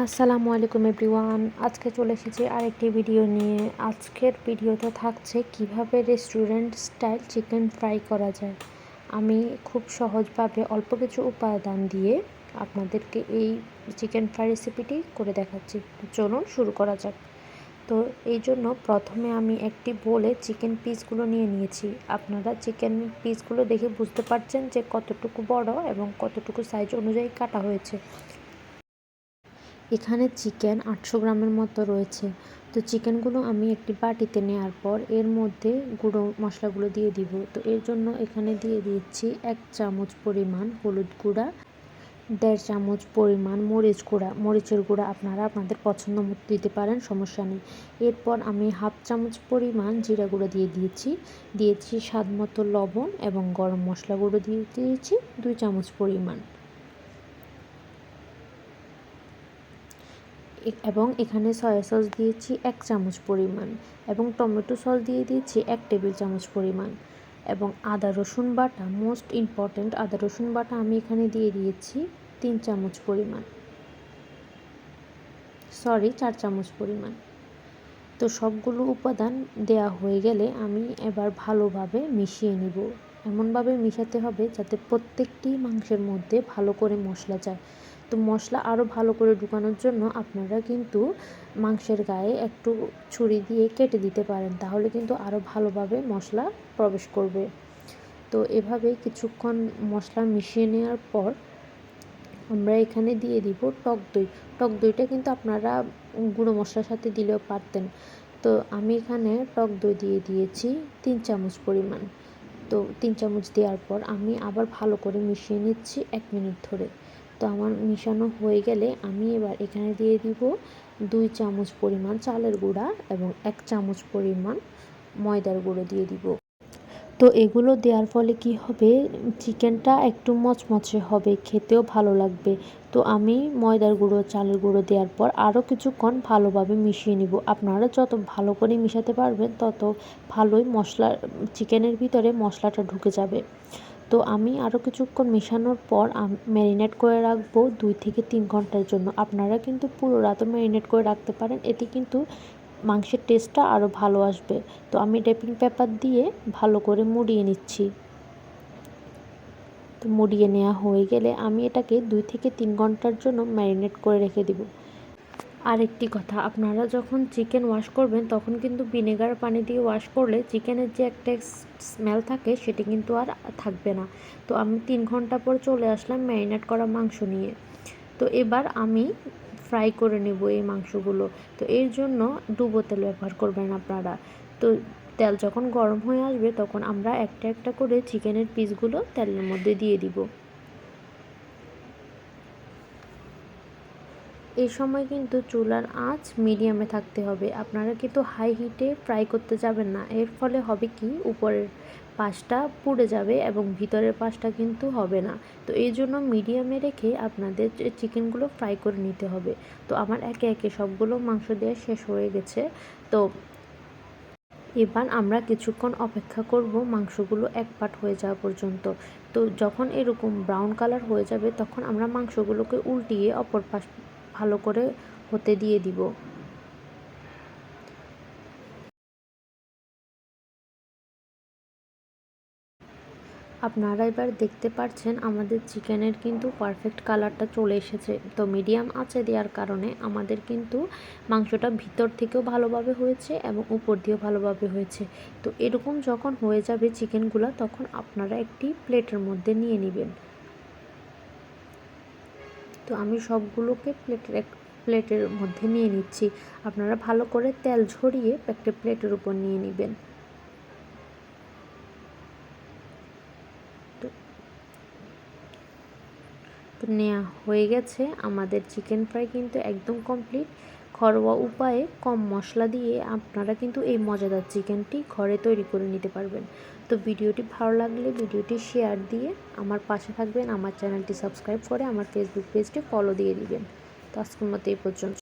আসসালামু আলাইকুম এভরিওয়ান। আজকে চলে এসেছি আরেকটি ভিডিও নিয়ে। আজকের ভিডিওতে থাকছে কীভাবে রেস্টুরেন্ট স্টাইল চিকেন ফ্রাই করা যায়। আমি খুব সহজভাবে অল্প কিছু উপাদান দিয়ে আপনাদেরকে এই চিকেন ফ্রাই রেসিপিটি করে দেখাচ্ছি। চলুন শুরু করা যাক। তো এই জন্য প্রথমে আমি একটি বলে চিকেন পিসগুলো নিয়ে নিয়েছি। আপনারা চিকেন পিসগুলো দেখে বুঝতে পারছেন যে কতটুকু বড় এবং কতটুকু সাইজ অনুযায়ী কাটা হয়েছে। এখানে চিকেন আটশো গ্রামের মতো রয়েছে। তো চিকেনগুলো আমি একটি বাটিতে নেওয়ার পর এর মধ্যে গুঁড়ো মশলাগুলো দিয়ে দিব। তো এর জন্য এখানে দিয়ে দিচ্ছি এক চামচ পরিমাণ হলুদ গুঁড়া, দেড় চামচ পরিমাণ মরিচ গুঁড়া। মরিচের গুঁড়া আপনারা আপনাদের পছন্দ মতো দিতে পারেন, সমস্যা নেই। এরপর আমি হাফ চামচ পরিমাণ জিরা গুঁড়ো দিয়ে দিয়েছি। দিয়েছি স্বাদ মতো লবণ এবং গরম মশলা গুঁড়ো দিয়ে দিয়েছি, দুই চামচ পরিমাণ। এবং এখানে সয়া সস দিয়েছি এক চামচ পরিমাণ এবং টমেটো সস দিয়ে দিয়েছি এক টেবিল চামচ পরিমাণ এবং আদা রসুন বাটা মোস্ট ইম্পর্ট্যান্ট আদা রসুন বাটা আমি এখানে দিয়ে দিয়েছি তিন চামচ পরিমাণ। সরি চার চামচ পরিমাণ। তো সবগুলো উপাদান দেয়া হয়ে গেলে আমি এবার ভালোভাবে মিশিয়ে নিব। এমনভাবে মিশাতে হবে যাতে প্রত্যেকটি মাংসের মধ্যে ভালো করে মশলা যায়। তো মশলা আরও ভালো করে ঢুকানোর জন্য আপনারা কিন্তু মাংসের গায়ে একটু ছুরি দিয়ে কেটে দিতে পারেন। তাহলে কিন্তু আরও ভালোভাবে মশলা প্রবেশ করবে। তো এভাবে কিছুক্ষণ মশলা মিশিয়ে নেওয়ার পর আমরা এখানে দিয়ে দিব টক দই। টক দইটা কিন্তু আপনারা গুঁড়ো মশলার সাথে দিলেও পারতেন। তো আমি এখানে টক দই দিয়ে দিয়েছি তিন চামচ পরিমাণ। তো তিন চামচ দেওয়ার পর আমি আবার ভালো করে মিশিয়ে নিচ্ছি এক মিনিট ধরে। তো আমার মিশানো হয়ে গেলে আমি এবার এখানে দিয়ে দিব দুই চামচ পরিমাণ চালের গুঁড়া এবং এক চামচ পরিমাণ ময়দার গুঁড়ো দিয়ে দিব। তো এগুলো দেওয়ার ফলে কি হবে? চিকেনটা একটু মচমচে হবে, খেতেও ভালো লাগবে। তো আমি ময়দার গুঁড়ো, চালের গুঁড়ো দেওয়ার পর আরও কিছুক্ষণ ভালোভাবে মিশিয়ে নিব। আপনারা যত ভালো করে মিশাতে পারবেন, তত ভালোই মশলা, চিকেনের ভিতরে মশলাটা ঢুকে যাবে। তো আমি আরও কিছুক্ষণ মেশানোর পর ম্যারিনেট করে রাখব দুই থেকে তিন ঘণ্টার জন্য। আপনারা কিন্তু পুরো রাতও ম্যারিনেট করে রাখতে পারেন। এতে কিন্তু মাংসের টেস্টটা আরও ভালো আসবে। তো আমি রেপিং পেপার দিয়ে ভালো করে মুড়িয়ে নিচ্ছি। তো মুড়িয়ে নেওয়া হয়ে গেলে আমি এটাকে দুই থেকে তিন ঘণ্টার জন্য ম্যারিনেট করে রেখে দিব। আরেকটি কথা, আপনারা যখন চিকেন ওয়াশ করবেন, তখন কিন্তু ভিনেগার পানি দিয়ে ওয়াশ করলে চিকেনের যে একটা স্মেল থাকে, সেটি কিন্তু আর থাকবে না। তো আমি তিন ঘণ্টা পর চলে আসলাম ম্যারিনেট করা মাংস নিয়ে। তো এবার আমি ফ্রাই করে নেব এই মাংসগুলো। তো এর জন্য ডুবো তেল ব্যবহার করবেন আপনারা। তো তেল যখন গরম হয়ে আসবে তখন আমরা একটা একটা করে চিকেনের পিসগুলো তেলের মধ্যে দিয়ে দিব। এই সময় কিন্তু চুলার আঁচ মিডিয়ামে থাকতে হবে। আপনারা কিন্তু হাই হিটে ফ্রাই করতে যাবেন না। এর ফলে হবে কি? উপরের পাশটা পুড়ে যাবে এবং ভিতরের পাশটা কিন্তু হবে না। তো এই জন্য মিডিয়ামে রেখে আপনাদের চিকেনগুলো ফ্রাই করে নিতে হবে। তো আমার একে একে সবগুলো মাংস দেওয়া শেষ হয়ে গেছে। তো এবার আমরা কিছুক্ষণ অপেক্ষা করব মাংসগুলো এক পাট হয়ে যাওয়া পর্যন্ত। তো যখন এরকম ব্রাউন কালার হয়ে যাবে, তখন আমরা মাংসগুলোকে উল্টিয়ে অপর পাশ ভালো করে হতে দিয়ে দিব। আপনারা এবার দেখতে পাচ্ছেন আমাদের চিকেনের কিন্তু পারফেক্ট কালারটা চলে এসেছে। তো মিডিয়াম আছে দেওয়ার কারণে আমাদের কিন্তু মাংসটা ভিতর থেকেও ভালোভাবে হয়েছে এবং উপর দিয়েও ভালোভাবে হয়েছে। তো এরকম যখন হয়ে যাবে চিকেনগুলো তখন আপনারা একটি প্লেটের মধ্যে নিয়ে নেবেন। তো আমি সবগুলোকে প্লেটের এক প্লেটের মধ্যে নিয়ে নিচ্ছি। আপনারা ভালো করে তেল ঝরিয়ে একটা প্লেটের উপর নিয়ে নেবেন। নেওয়া হয়ে গেছে। আমাদের চিকেন ফ্রাই কিন্তু একদম কমপ্লিট ঘরোয়া উপায়ে কম মশলা দিয়ে আপনারা কিন্তু এই মজাদার চিকেনটি ঘরে তৈরি করে নিতে পারবেন। তো ভিডিওটি ভালো লাগলে ভিডিওটি শেয়ার দিয়ে আমার পাশে থাকবেন, আমার চ্যানেলটি সাবস্ক্রাইব করে আমার ফেসবুক পেজটি ফলো দিয়ে দিবেন। তো আজকের মতো এই পর্যন্ত।